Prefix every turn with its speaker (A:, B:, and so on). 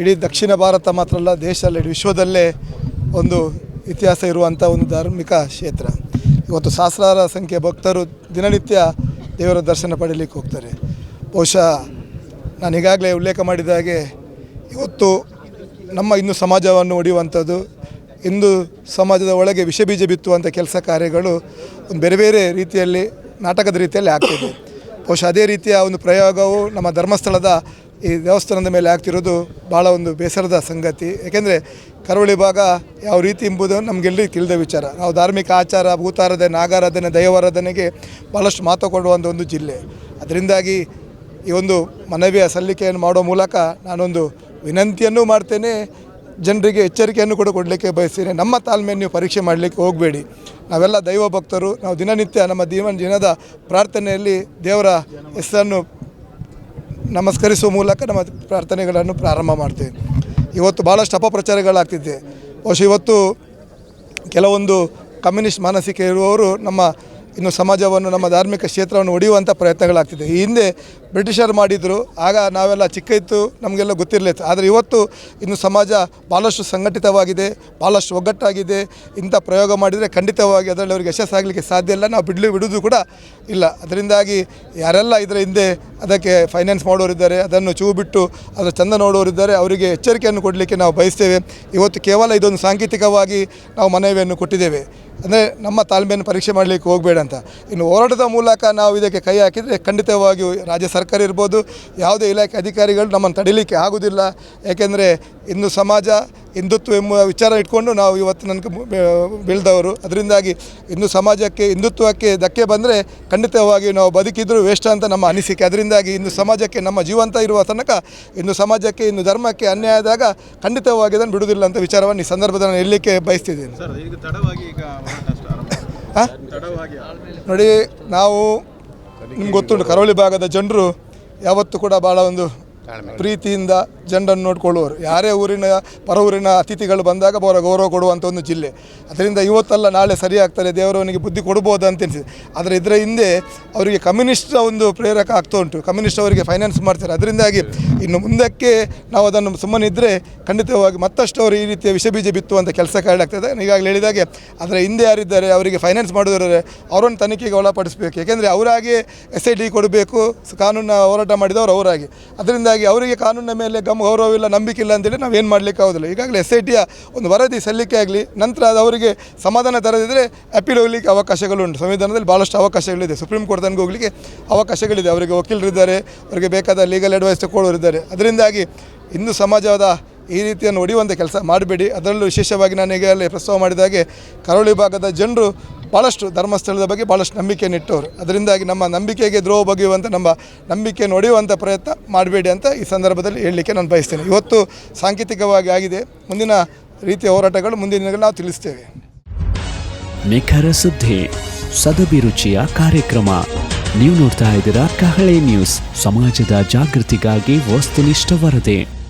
A: ಇಡೀ ದಕ್ಷಿಣ ಭಾರತ ಮಾತ್ರ ಅಲ್ಲ ದೇಶ ವಿಶ್ವದಲ್ಲೇ ಒಂದು ಇತಿಹಾಸ ಇರುವಂಥ ಒಂದು ಧಾರ್ಮಿಕ ಕ್ಷೇತ್ರ. ಇವತ್ತು ಸಹಸ್ರಾರ ಸಂಖ್ಯೆ ಭಕ್ತರು ದಿನನಿತ್ಯ ದೇವರ ದರ್ಶನ ಪಡೀಲಿಕ್ಕೆ ಹೋಗ್ತಾರೆ. ಬಹುಶಃ ನಾನು ಈಗಾಗಲೇ ಉಲ್ಲೇಖ ಮಾಡಿದ ಹಾಗೆ, ಇವತ್ತು ನಮ್ಮ ಹಿಂದೂ ಸಮಾಜವನ್ನು ಒಡೆಯುವಂಥದ್ದು, ಹಿಂದೂ ಸಮಾಜದ ಒಳಗೆ ವಿಷ ಬೀಜ ಬಿತ್ತುವಂಥ ಕೆಲಸ ಕಾರ್ಯಗಳು ಒಂದು ಬೇರೆ ಬೇರೆ ರೀತಿಯಲ್ಲಿ, ನಾಟಕದ ರೀತಿಯಲ್ಲಿ ಆಗ್ತಿದೆ ಬಹುಶಃ ಅದೇ ರೀತಿಯ ಒಂದು ಪ್ರಯೋಗವು ನಮ್ಮ ಧರ್ಮಸ್ಥಳದ ಈ ದೇವಸ್ಥಾನದ ಮೇಲೆ ಆಗ್ತಿರೋದು ಭಾಳ ಒಂದು ಬೇಸರದ ಸಂಗತಿ. ಏಕೆಂದರೆ ಕರಾವಳಿ ಭಾಗ ಯಾವ ರೀತಿ ಎಂಬುದು ನಮಗೆಲ್ಲರಿಗೂ ತಿಳಿದ ವಿಚಾರ. ನಾವು ಧಾರ್ಮಿಕ ಆಚಾರ, ಭೂತಾರಾಧನೆ, ನಾಗಾರಾಧನೆ, ದೈವಾರಾಧನೆಗೆ ಭಾಳಷ್ಟು ಮಹತ್ವ ಕೊಡುವಂಥ ಒಂದು ಜಿಲ್ಲೆ. ಅದರಿಂದಾಗಿ ಈ ಒಂದು ಮನವಿಯ ಸಲ್ಲಿಕೆಯನ್ನು ಮಾಡೋ ಮೂಲಕ ನಾನೊಂದು ವಿನಂತಿಯನ್ನು ಮಾಡ್ತೇನೆ. ಜನರಿಗೆ ಎಚ್ಚರಿಕೆಯನ್ನು ಕೂಡ ಕೊಡಲಿಕ್ಕೆ ಬಯಸ್ತೇನೆ. ನಮ್ಮ ತಾಳ್ಮೆಯನ್ನು ನೀವು ಪರೀಕ್ಷೆ ಮಾಡಲಿಕ್ಕೆ ಹೋಗಬೇಡಿ. ನಾವೆಲ್ಲ ದೈವ ಭಕ್ತರು ನಾವು ದಿನನಿತ್ಯ ನಮ್ಮ ದೀವನ ದಿನದ ಪ್ರಾರ್ಥನೆಯಲ್ಲಿ ದೇವರ ಹೆಸರನ್ನು ನಮಸ್ಕರಿಸುವ ಮೂಲಕ ನಮ್ಮ ಪ್ರಾರ್ಥನೆಗಳನ್ನು ಪ್ರಾರಂಭ ಮಾಡ್ತೇವೆ ಇವತ್ತು ಭಾಳಷ್ಟು ಅಪಪ್ರಚಾರಗಳಾಗ್ತಿದೆ. ಬಹುಶಃ ಇವತ್ತು ಕೆಲವೊಂದು ಕಮ್ಯುನಿಸ್ಟ್ ಮಾನಸಿಕ ಇರುವವರು ನಮ್ಮ ಇನ್ನು ಸಮಾಜವನ್ನು, ನಮ್ಮ ಧಾರ್ಮಿಕ ಕ್ಷೇತ್ರವನ್ನು ಒಡೆಯುವಂಥ ಪ್ರಯತ್ನಗಳಾಗ್ತಿದೆ. ಈ ಹಿಂದೆ ಬ್ರಿಟಿಷರು ಮಾಡಿದರು, ಆಗ ನಾವೆಲ್ಲ ಚಿಕ್ಕ ಇತ್ತು ನಮಗೆಲ್ಲ ಗೊತ್ತಿರಲಿತ್ತು. ಆದರೆ ಇವತ್ತು ಇನ್ನು ಸಮಾಜ ಭಾಳಷ್ಟು ಸಂಘಟಿತವಾಗಿದೆ ಭಾಳಷ್ಟು ಒಗ್ಗಟ್ಟಾಗಿದೆ. ಇಂಥ ಪ್ರಯೋಗ ಮಾಡಿದರೆ ಖಂಡಿತವಾಗಿ ಅದರಲ್ಲಿ ಅವರಿಗೆ ಯಶಸ್ಸಾಗಲಿಕ್ಕೆ ಸಾಧ್ಯ ಇಲ್ಲ. ನಾವು ಬಿಡಲಿ, ಬಿಡುವುದು ಕೂಡ ಇಲ್ಲ. ಅದರಿಂದಾಗಿ ಯಾರೆಲ್ಲ ಇದರ ಹಿಂದೆ ಅದಕ್ಕೆ ಫೈನಾನ್ಸ್ ಮಾಡೋರಿದ್ದಾರೆ ಅದನ್ನು ಚೂ ಬಿಟ್ಟು ಅದರ ಚಂದ ನೋಡೋರಿದ್ದಾರೆ ಅವರಿಗೆ ಎಚ್ಚರಿಕೆಯನ್ನು ಕೊಡಲಿಕ್ಕೆ ನಾವು ಬಯಸ್ತೇವೆ. ಇವತ್ತು ಕೇವಲ ಇದೊಂದು ಸಾಂಕೇತಿಕವಾಗಿ ನಾವು ಮನವಿಯನ್ನು ಕೊಟ್ಟಿದ್ದೇವೆ. ಅಂದರೆ ನಮ್ಮ ತಾಳ್ಮೆಯನ್ನು ಪರೀಕ್ಷೆ ಮಾಡಲಿಕ್ಕೆ ಹೋಗಬೇಡ ಅಂತ. ಇನ್ನು ಹೋರಾಟದ ಮೂಲಕ ನಾವು ಇದಕ್ಕೆ ಕೈ ಹಾಕಿದರೆ ಖಂಡಿತವಾಗಿಯೂ ರಾಜ್ಯ ಸರ್ಕಾರ ಇರ್ಬೋದು, ಯಾವುದೇ ಇಲಾಖೆ ಅಧಿಕಾರಿಗಳು ನಮ್ಮನ್ನು ತಡಿಲಿಕ್ಕೆ ಆಗೋದಿಲ್ಲ. ಏಕೆಂದರೆ ಇಂದು ಸಮಾಜ ಹಿಂದುತ್ವ ಎಂಬ ವಿಚಾರ ಇಟ್ಕೊಂಡು ನಾವು ಇವತ್ತು ನನಗೆ ಬೆಳೆದವರು. ಅದರಿಂದಾಗಿ ಇನ್ನು ಸಮಾಜಕ್ಕೆ ಹಿಂದುತ್ವಕ್ಕೆ ಧಕ್ಕೆ ಬಂದರೆ ಖಂಡಿತವಾಗಿ ನಾವು ಬದುಕಿದ್ರು ವೇಸ್ಟ್ ಅಂತ ನಮ್ಮ ಅನಿಸಿಕೆ. ಅದರಿಂದಾಗಿ ಇಂದು ಸಮಾಜಕ್ಕೆ ನಮ್ಮ ಜೀವಂತ ಇರುವ ತನಕ ಇಂದು ಸಮಾಜಕ್ಕೆ ಇಂದು ಧರ್ಮಕ್ಕೆ ಅನ್ಯಾಯ ಆದಾಗ ಖಂಡಿತವಾಗಿ ಅದನ್ನು ಬಿಡುವುದಿಲ್ಲ ಅಂತ ವಿಚಾರವನ್ನು ಈ ಸಂದರ್ಭದಲ್ಲಿ ನಾನು ಹೇಳಲಿಕ್ಕೆ ಬಯಸ್ತಿದ್ದೇನೆ. ನೋಡಿ ನಾವು ನಿಮ್ಗೆ ಗೊತ್ತುಂಟು ಕರಾವಳಿ ಭಾಗದ ಜನರು ಯಾವತ್ತೂ ಕೂಡ ಭಾಳ ಒಂದು ಪ್ರೀತಿಯಿಂದ ಜನರನ್ನು ನೋಡಿಕೊಳ್ಳುವರು. ಯಾರೇ ಊರಿನ, ಪರ ಊರಿನ ಅತಿಥಿಗಳು ಬಂದಾಗ ಅವರ ಗೌರವ ಕೊಡುವಂಥ ಒಂದು ಜಿಲ್ಲೆ. ಅದರಿಂದ ಇವತ್ತಲ್ಲ ನಾಳೆ ಸರಿ ಆಗ್ತಾರೆ ದೇವರವನಿಗೆ ಬುದ್ಧಿ ಕೊಡ್ಬೋದು ಅಂತ ಎನಿಸಿದೆ ಆದರೆ ಇದರ ಹಿಂದೆ ಅವರಿಗೆ ಕಮ್ಯುನಿಸ್ಟ್ ಒಂದು ಪ್ರೇರಕ ಆಗ್ತಾ ಉಂಟು. ಕಮ್ಯುನಿಸ್ಟ್ ಅವರಿಗೆ ಫೈನಾನ್ಸ್ ಮಾಡ್ತಾರೆ. ಅದರಿಂದಾಗಿ ಇನ್ನು ಮುಂದಕ್ಕೆ ನಾವು ಅದನ್ನು ಸುಮ್ಮನೆ ಇದ್ದರೆ ಖಂಡಿತವಾಗಿ ಮತ್ತಷ್ಟು ಅವರು ಈ ರೀತಿಯ ವಿಷ ಬೀಜ ಬಿತ್ತುವಂಥ ಕೆಲಸ ಕಾರ್ಯಾಗ್ತದೆ ಈಗಾಗಲೇ ಹೇಳಿದಾಗೆ ಅದರ ಹಿಂದೆ ಯಾರಿದ್ದಾರೆ, ಅವರಿಗೆ ಫೈನಾನ್ಸ್ ಮಾಡಿದವರೇ ಅವರನ್ನು ತನಿಖೆಗೆ ಒಳಪಡಿಸಬೇಕು. ಏಕೆಂದರೆ ಅವರಾಗಿ ಎಸ್ ಐ ಡಿ ಕೊಡಬೇಕು ಕಾನೂನು ಹೋರಾಟ ಮಾಡಿದವರು ಅವರಾಗಿ. ಅದರಿಂದಾಗಿ ಅವರಿಗೆ ಕಾನೂನಿನ ಮೇಲೆ ಗಮ ಇಲ್ಲ, ನಂಬಿಕೆ ಇಲ್ಲ ಅಂತೇಳಿ ನಾವು ಏನು ಮಾಡಲಿಕ್ಕೆ ಆಗೋದಿಲ್ಲ. ಈಗಾಗಲೇ ಎಸ್ ಐ ಟಿಯ ಒಂದು ವರದಿ ಸಲ್ಲಿಕೆ ಆಗಲಿ, ನಂತರ ಅದು ಅವರಿಗೆ ಸಮಾಧಾನ ತರದಿದ್ದರೆ ಅಪೀಲ್ ಹೋಗಲಿಕ್ಕೆ ಅವಕಾಶಗಳುಂಟು. ಸಂವಿಧಾನದಲ್ಲಿ ಭಾಳಷ್ಟು ಅವಕಾಶಗಳಿದೆ. ಸುಪ್ರೀಂ ಕೋರ್ಟ್ ತನಕ ಹೋಗಲಿಕ್ಕೆ ಅವಕಾಶಗಳಿದೆ. ಅವರಿಗೆ ವಕೀಲರಿದ್ದಾರೆ ಅವರಿಗೆ ಬೇಕಾದ ಲೀಗಲ್ ಅಡ್ವೈಸ್ ತಗೊಳ್ಳೋರಿದ್ದಾರೆ ಅದರಿಂದಾಗಿ ಹಿಂದೂ ಸಮಾಜದ ಈ ರೀತಿಯನ್ನು ಒಡೆಯುವಂಥ ಕೆಲಸ ಮಾಡಬೇಡಿ. ಅದರಲ್ಲೂ ವಿಶೇಷವಾಗಿ ನಾನು ಈಗಾಗಲೇ ಪ್ರಸ್ತಾವ ಮಾಡಿದಾಗೆ ಕರಾವಳಿ ಭಾಗದ ಜನರು ಭಾಳಷ್ಟು ಧರ್ಮಸ್ಥಳದ ಬಗ್ಗೆ ಭಾಳಷ್ಟು ನಂಬಿಕೆ ಇಟ್ಟವರು. ಅದರಿಂದಾಗಿ ನಮ್ಮ ನಂಬಿಕೆಗೆ ದ್ರೋಹ ಬಗೆಯುವಂಥ ನಮ್ಮ ನಂಬಿಕೆ ಒಡೆಯುವಂಥ ಪ್ರಯತ್ನ ಮಾಡಬೇಡಿ ಅಂತ ಈ ಸಂದರ್ಭದಲ್ಲಿ ಹೇಳಲಿಕ್ಕೆ ನಾನು ಬಯಸ್ತೇನೆ. ಇವತ್ತು ಸಾಂಕೇತಿಕವಾಗಿ ಆಗಿದೆ. ಮುಂದಿನ ರೀತಿಯ ಹೋರಾಟಗಳು ಮುಂದಿನ ದಿನಗಳಲ್ಲಿ ನಾವು ತಿಳಿಸ್ತೇವೆ.
B: ನಿಖರ ಸುದ್ದಿ ಸದಭಿರುಚಿಯ ಕಾರ್ಯಕ್ರಮ. ನೀವು ನೋಡ್ತಾ ಇದ್ದೀರಾ ಕಹಳೆ ನ್ಯೂಸ್. ಸಮಾಜದ ಜಾಗೃತಿಗಾಗಿ ವಸ್ತುನಿಷ್ಠ ವರದಿ.